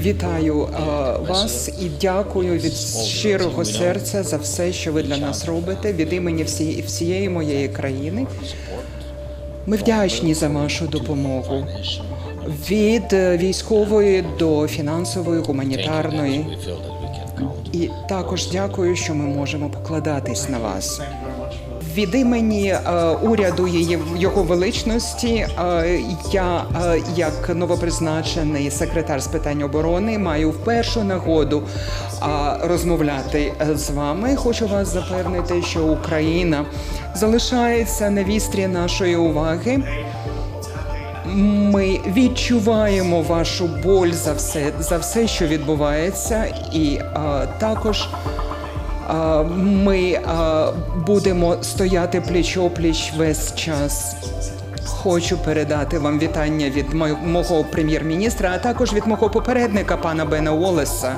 Вітаю е, вас і дякую від щирого серця за все, що ви для нас робите від імені всієї всієї моєї країни. Ми вдячні за вашу допомогу від е, військової до фінансової, гуманітарної. І також дякую, що ми можемо покладатись на вас. Від імені е, уряду її його величності е, я, е, як новопризначений секретар з питань оборони, маю впершу нагоду е, розмовляти з вами. Хочу вас запевнити, що Україна залишається на вістрі нашої уваги. Ми відчуваємо вашу боль за все, за все, що відбувається, і е, також. А, Ми а, будемо стояти пліч опліч весь час. Хочу передати вам вітання від мо- мого прем'єр-міністра, а також від мого попередника пана Бена Уоллеса.